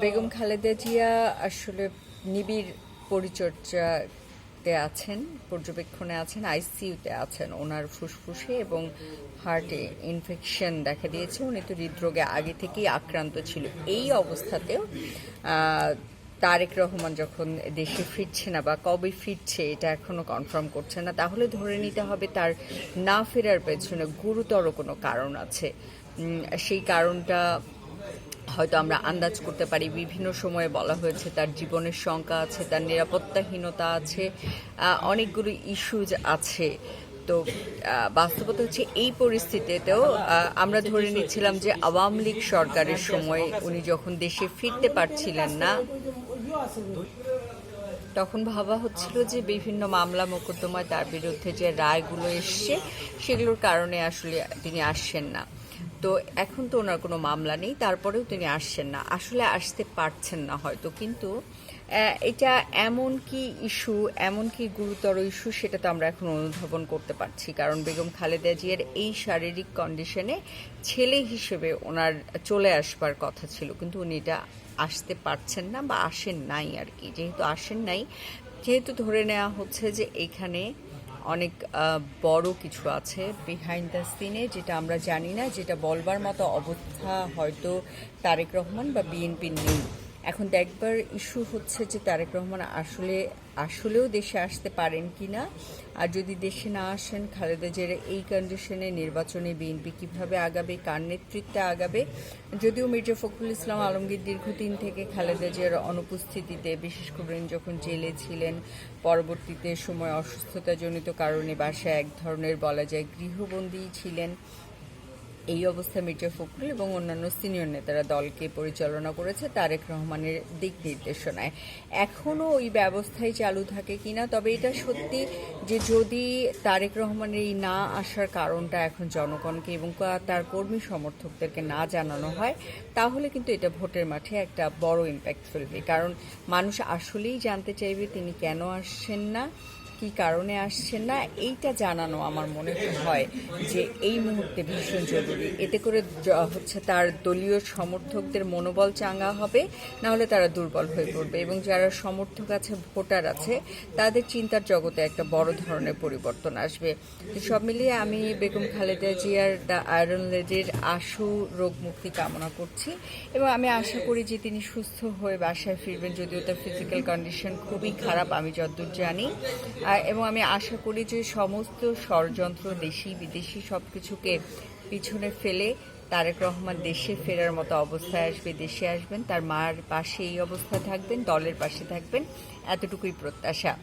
বেগম খালেদা জিয়া আসলে নিবিড় পরিচর্যাতে আছেন, পর্যবেক্ষণে আছেন, আইসিইউতে আছেন। ওনার ফুসফুসে এবং হার্টে ইনফেকশন দেখা দিয়েছে। উনি তো হৃদরোগে আগে থেকেই আক্রান্ত ছিল। এই অবস্থাতেও তারেক রহমান যখন দেশে ফিরছে না বা কবে ফিরছে, এটা এখনও কনফার্ম করছে না। তাহলে ধরে নিতে হবে তার না ফেরার পেছনে গুরুতর কোনো কারণ আছে। সেই কারণটা হয়তো আমরা আন্দাজ করতে পারি, বিভিন্ন সময়ে বলা হয়েছে তার জীবনের শঙ্কা আছে, তার নিরাপত্তাহীনতা আছে অনেকগুলো ইস্যুজ আছে। তো বাস্তবতা হচ্ছে এই পরিস্থিতিতেও আমরা ধরে নিচ্ছিলাম যে আওয়ামী লীগ সরকারের সময় উনি যখন দেশে ফিরতে পারছিলেন না, তখন ভাবা হচ্ছিল যে বিভিন্ন মামলা মোকদ্দমায় তার বিরুদ্ধে যে রায়গুলো এসছে, সেগুলোর কারণে আসলে তিনি আসছেন না। তো এখন তো ওনার কোনো মামলা নেই, তারপরেও তিনি আসছেন না। আসলে আসতে পারছেন না হয়তো, কিন্তু এটা এমন কি ইস্যু, এমন কি গুরুতর ইস্যু সেটা তো আমরা এখন অনুধাবন করতে পারছি। কারণ বেগম খালেদা জিয়ার এই শারীরিক কন্ডিশনে ছেলে হিসেবে ওনার চলে আসবার কথা ছিল, কিন্তু উনি এটা আসতে পারছেন না বা আসেন নাই আর কি। যেহেতু আসেন নাই, যেহেতু ধরে নেওয়া হচ্ছে যে এখানে অনেক বড় কিছু আছে বিহাইন্ড দ্য সিনে যেটা আমরা জানি না, যেটা বলবার মতো অবস্থা হয়তো তারেক রহমান বা বিএনপি নেই। এখন দেখবার ইস্যু হচ্ছে যে তারেক রহমান আসলে, আসলেও দেশে আসতে পারেন কি না? আর যদি দেশে না আসেন, খালেদা জিয়ার এই কন্ডিশনে নির্বাচনে বিএনপি কীভাবে আগাবে, কার নেতৃত্বে আগাবে? যদিও মির্জা ফখরুল ইসলাম আলমগীর দীর্ঘদিন থেকে খালেদা জিয়ার অনুপস্থিতিতে, বিশেষ করে যখন জেলে ছিলেন, পরবর্তীতে সময় অসুস্থতাজনিত কারণে বাসায় এক ধরনের বলা যায় গৃহবন্দী ছিলেন। এই অবস্থায় মির্জা ফখরুল এবং অন্যান্য সিনিয়র নেতারা দলকে পরিচালনা করেছে তারেক রহমানের দিক নির্দেশনায়। এখনও ওই ব্যবস্থাই চালু থাকে কিনা? তবে এটা সত্যি যে যদি তারেক রহমানের এই না আসার কারণটা এখন জনগণকে এবং তার কর্মী সমর্থকদেরকে না জানানো হয়, তাহলে কিন্তু এটা ভোটের মাঠে একটা বড় ইম্প্যাক্ট ফেলবে। কারণ মানুষ আসলেই জানতে চাইবে তিনি কেন আসছেন না, কি কারণে আসছেন না। এইটা জানানো আমার মনে হয় যে এই মুহূর্তে ভীষণ জরুরি। এতে করে হচ্ছে তার দলীয় সমর্থকদের মনোবল চাঙ্গা হবে না হলে তারা দুর্বল হয়ে পড়বে। এবং যারা সমর্থক আছে, ভোটার আছে, তাদের চিন্তার জগতে একটা বড় ধরনের পরিবর্তন আসবে। সব মিলিয়ে আমি বেগম খালেদা জিয়ার দ্য আয়রন লেডির আশু রোগ মুক্তি কামনা করছি। এবং আমি আশা করি যে তিনি সুস্থ হয়ে বাসায় ফিরবেন, যদিও তার ফিজিক্যাল কন্ডিশন খুবই খারাপ, আমি যতদূর জানি। এবং আমি আশা করি যে সমস্ত ষড়যন্ত্র দেশি বিদেশি সব কিছুকে পিছনে ফেলে তারেক রহমান দেশে ফেরার মতো অবস্থায় আসবে, দেশে আসবেন, তার মার পাশে এই অবস্থা থাকবেন, দলের পাশে থাকবেন, এতটুকুই প্রত্যাশা।